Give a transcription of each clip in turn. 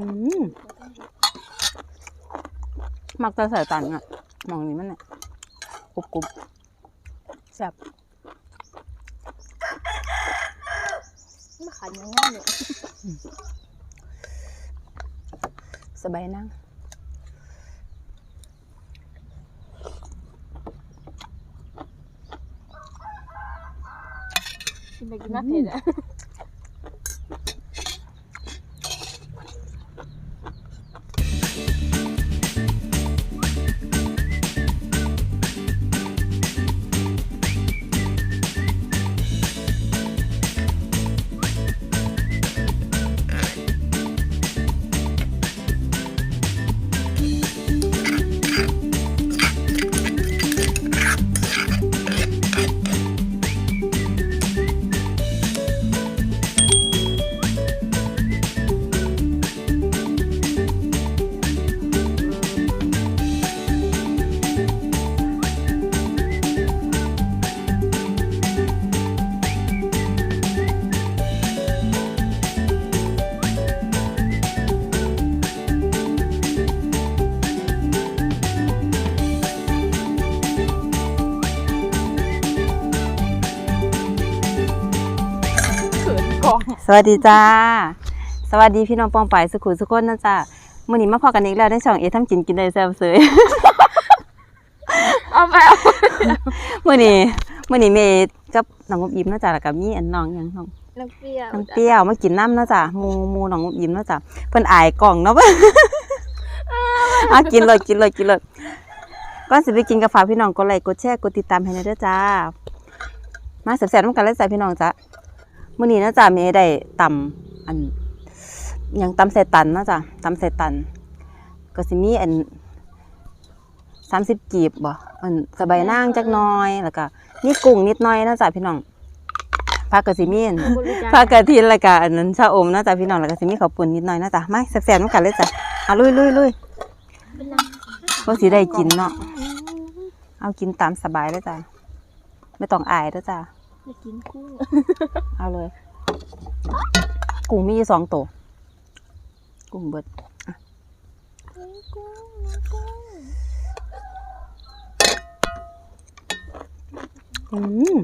อืมมักจะใส่ตันอะ มองนี้มันเนี่ยกรุบกรุบแซ่บมาขายง่ายๆเนี่ยสบายนั่งกินไปกินมาเผ็ดอะ วัสดีจ้า สวัสดีพี่น้องปองไปายสุขุมสุขคนนะจ้ามื่อนี้มาพอกันอีกแล้วในช่องเอทำกินกินได้แซ่บเสยเอาแบบมื่อนี้มื่อนี้เมย์กับน้องงบยิ้มนะจ้าแล้วกับมีอันน้องหยังน้องน้ำเปรี้ยวน้ำเปรี้ยวมากินน้ำนะจ้าหมูหมูน้องงบยิ้มนะจ้าเพิ่นอายกล่องเนาะอะกินเลยกินเลยกินเลยก่อนสิไปกินกับฝากพี่น้องกดไลค์กดแชร์กดติดตามให้หนะเด้อจ้า มาแซ่บๆน้ำกันเลยจ้าพี่น้องจ้า มื่อนี้นะจ้าเมย์ได้ตำอันหยังตำใส่ตันนะจ้าตำใส่ตัน ก็สิมีอันสามสิบกีบบ่อันสบายนางจักหน้อยแล้วก็มีกุ้งนิดหน้อยนะจ๊ะพี่น้องผักกะสิมีอันบริจาคผักกะทินแล้วก็อันนั้นชะอมนะจ๊ะพี่น้องแล้วก็สิมีข้าวปุ้นนิดหน่อยนะจ๊ะมาแซ่บๆนำกันเลยจ้ะเอาลุยลุยลุยเป็นน้ก็สิได้กินเนาะเอากินตามสบายเลยจ้ะไม่ต้องอายแล้วจ้ะำจะกินกุ้ง เอาเลย กุ้งมีอยู่สองตัว กุ้งเบิดกุ้งกุ้งกุ้งอืม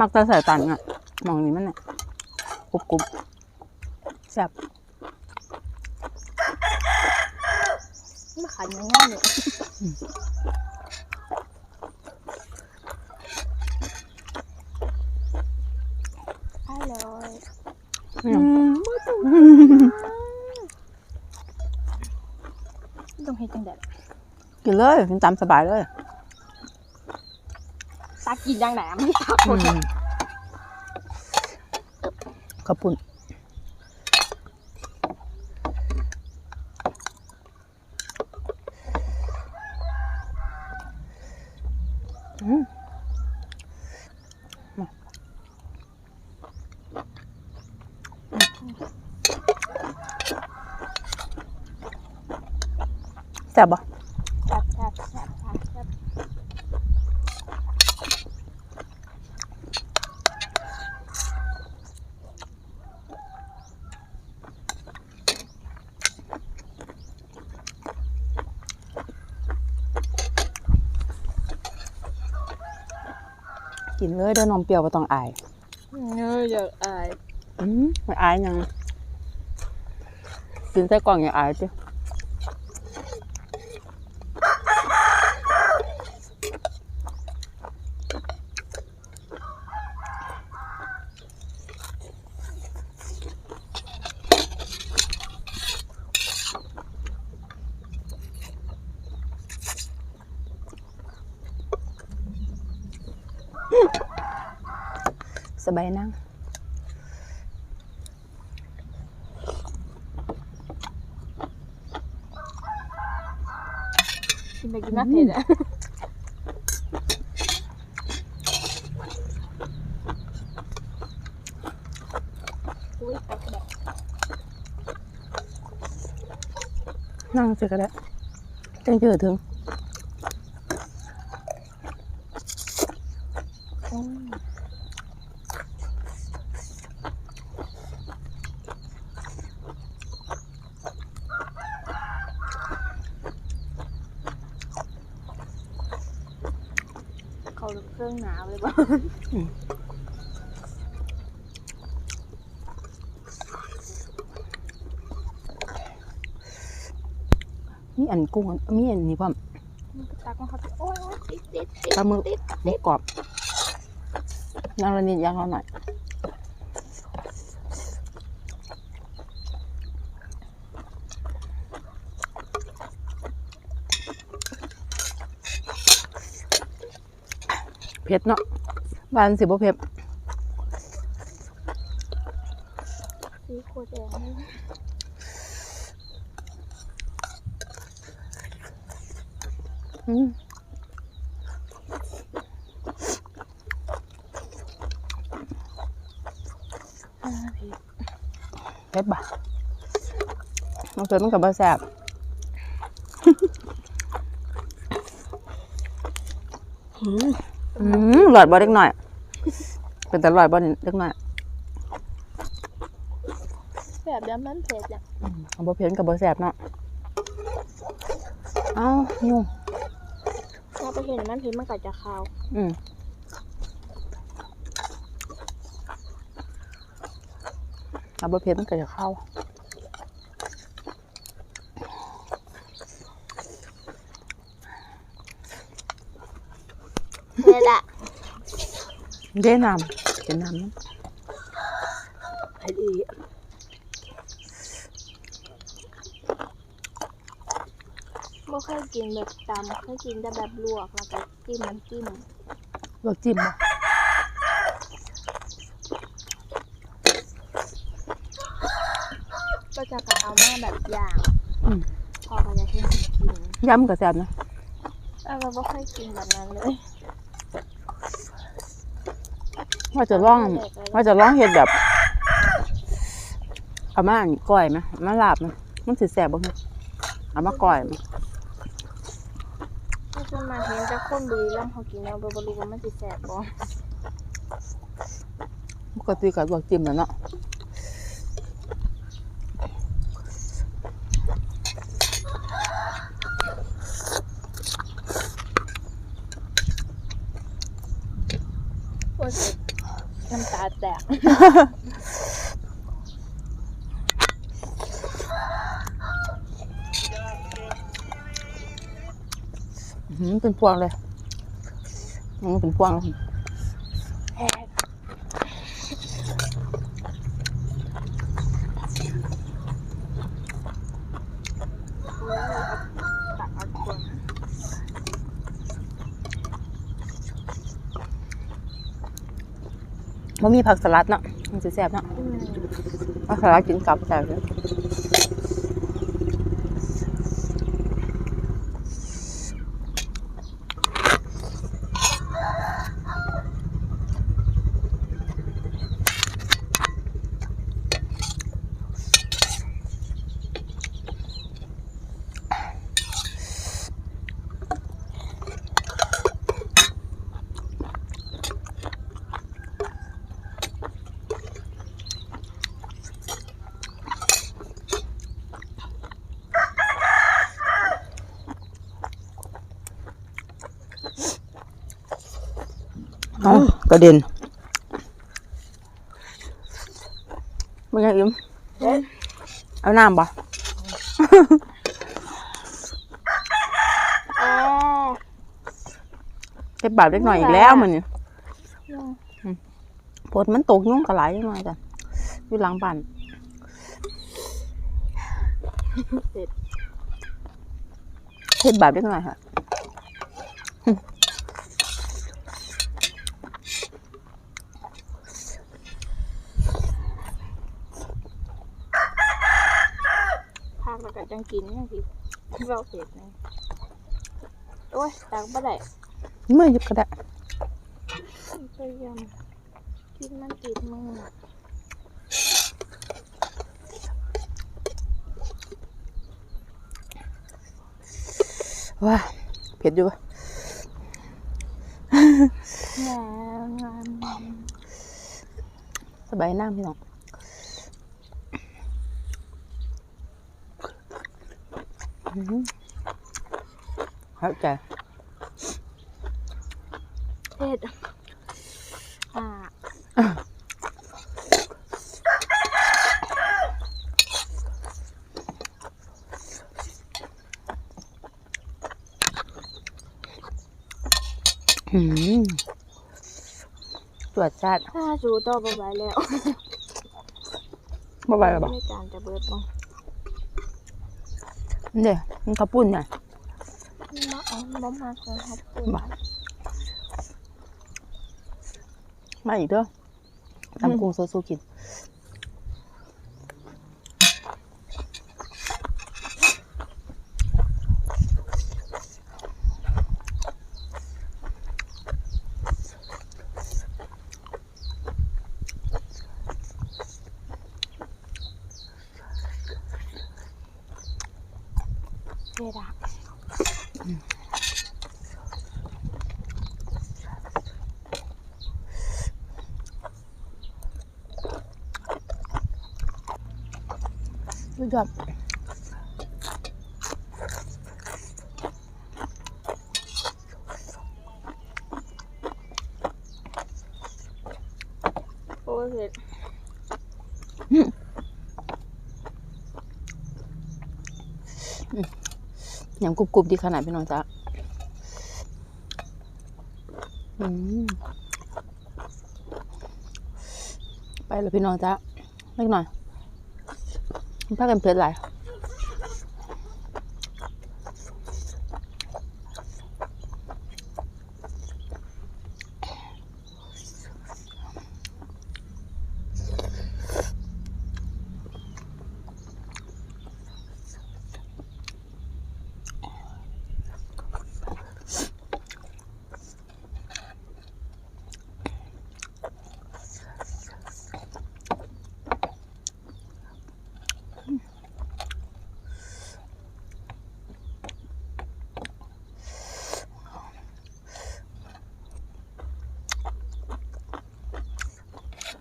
มักจะใส่ตันอะ มองนี้มันเนี่ยกรุบกรุบแซ่บมาขายง่ายๆเนี่ยอร่อย อืม ต้องให้จังแดด กิน เลยกินตามสบายเลยตากินยังแหนมไม่ตาคอืนมขอบคุณอืมแซ่บปะ แซ่บแซ่บแซ่บแซ่บแซ่บ กินเลยเด้อนมเปรี้ยวก็ต้องอายเนื้ออยากอายอืมไม่อายยังกินใส่กล่องอย่าอายจ้ ไปกินมาเผ็ดอะอุ้ยตักแบบนั่งสิก็ได้จังเจอถึงอืม งหนาวเลยบ่มีอันกุ้งมีอันนี้พร้อมมันก็ตักมาเขาโอ้ยโอ้ยติดติดติดปลาหมึกติดหมูกรอบย่างละนิดย่างละหน่อย ผ็ดเนาะบ้านสิบ่เผ็ดสีขวดแดงเลยอืมเผ็ดบ่ะมันเผ็ดมันกับบ่แซ่บอืม อืมหลอดบ่เล็กหน่อย เป็นแต่หลอดบ่เล็กหน่อยแบบเดียวมันเผ็ดอะอืมเอาบ่เผ็ดกับบ่แซ่บเนาะ เอ้ายุ่งถ้าไปเห็นมันเผ็ดมันก็จะคาว อืมเอาบ่เผ็ดมันก็จะเข้า เผ็ดอะเด้น้ำเป็นน้ำน้เผ็ดอีบ่เคยกินแบบตำเคยกินแต่แบบลวกแล้วก็จิ้มน้ำจิ้มำลวกจิ้มบ่ก็จะกะเอามาแบบย่างอืมพอก็จะเทให้กินยำก็แซ่บนะเออเราบ่เคยกินแบบนั้นเลย ว่าจะลองว่าจะลองเฮ็ดแบบเอามาอันก้อยไหมเอามาลาบไหมมันสิแซ่บบ่ฮะเอามาก้อยไหมถ้าจะมาเห็นจะคนบุรีรัมย์เขากินแล้วบ่รู้ว่ามันสิแซ่บบ่ปกติก็ลวกจิ้มแหล้วเนาะ โอ้ยน้ำตาแตก อื้อหือ เป็นพวงเลย เป็นพวงเลย แพงตักเอาคน มันมีผักสลัดเนาะมันสิแซ่บเนาะอืมผักสลัดกินกับแซ่บเลยเอา กระเด็นมันยังอิ่มเอาน้ำบ่อ่าเก็บบาทเล็กหน่อยอีกแล้วมันนี่อืมฝนมันตกยุ่งกระหลายจังหน่อยจ้ะอยู่หลังบ้านเสร็จเฮ็ดบาทเล็กหน่อยค่ะ พากแล้วก็ จังกินจังสิเราเสร็จนะโอ้ยตักบ่ได้เมื่อหยิบก็ได้พยายามกินมันติดมือว้าเผ็ดอยู่ปะงามงามสบายน้ำพี่น้องอื้อหือ เข้าใจเผ็ดอืมตรวจจัดถ้าสูต่อบ่ไหวแล้วบ่ไหวหรอบอกในการจะเบิดบ่ เนี่ยมันข้าวปุ้นเนี่ยมาเอาบ่มาใส่ครับคุณบ่มาอีกเด้อตำกุ้งโซซูกิน สุดยอดโอ้ยเผ็ดยำกรุบๆดีขนาดพี่น้องจ๊ะอืมไปเลยพี่น้องจ๊ะเล็กหน่อยมัน พากันเพลิดหลาย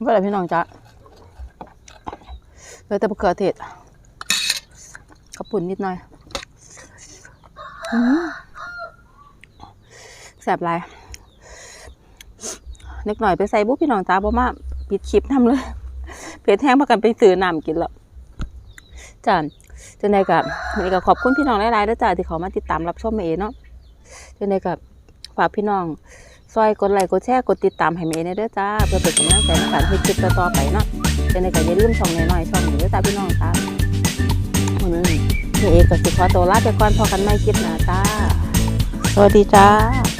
เมื่อไรพี่น้องจ๊ะเลยแต่มะเขือเทศกระปุ่นนิดหน่อยแสบหลายเล็กหน่อยไปใส่บุ๊พี่น้องจ้าบ่มาปิดคลิปทำเลยเพจแห้งพากันไปซื้อน้ำกินแล้วจ้าจังใดกับวันนี้ก็ขอบคุณพี่น้องหลายๆด้วยจ้าที่เขามาติดตามรับชมเมย์เนาะจังใดกับฝากพี่น้อง ซอยกดไลค์กดแชร์กดติดตามให้เมย์ในเด้อจ้า เพื่อเป็นกำลังใจในการเฮ็ดคลิปต่อไปเนาะจะในก็อย่าลืมช่องน้อยๆช่องนี้เด้อจ้าพี่น้องจ้าวันนี้เมย์เอกก็สิขอตัวลาไปก่อนพอกันใหม่คลิปหน้าจ้า สวัสดีจ้า